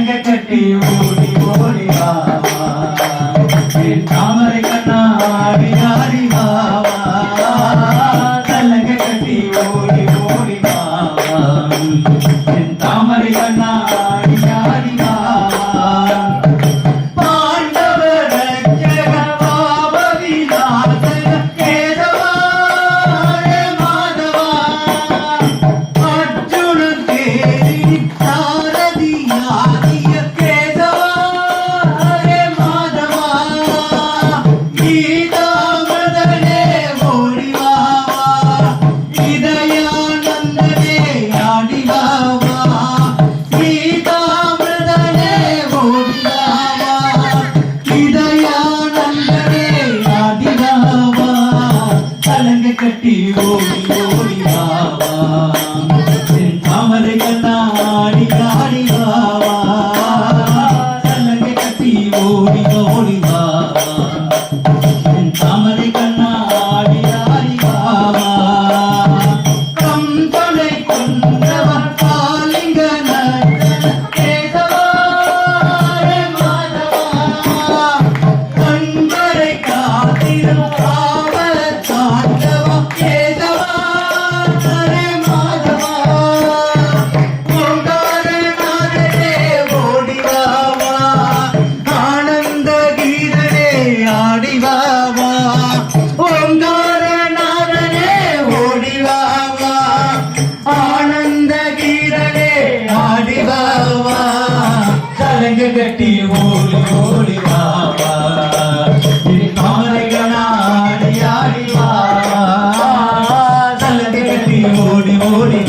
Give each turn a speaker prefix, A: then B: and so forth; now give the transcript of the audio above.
A: கட்டி ஓடி ஓடி வா என் தாமரை கண்ணா ஆடி ஆடி வா வா. கட்டி ஓடி ஓடி வா என் தாமரை கண்ணா கலங்க கட்டி ஓடி ஓடி வாவா என் தாமரை கண்ணா ஆடி ஆடி வாவா கட்டி ஓடி ஓடி வா. கலங்க கட்டி ஓடி ஓடி வாவா தாமரைகனா ஆடி ஆடி வாவா கலங்க கட்டி ஓடி ஓடி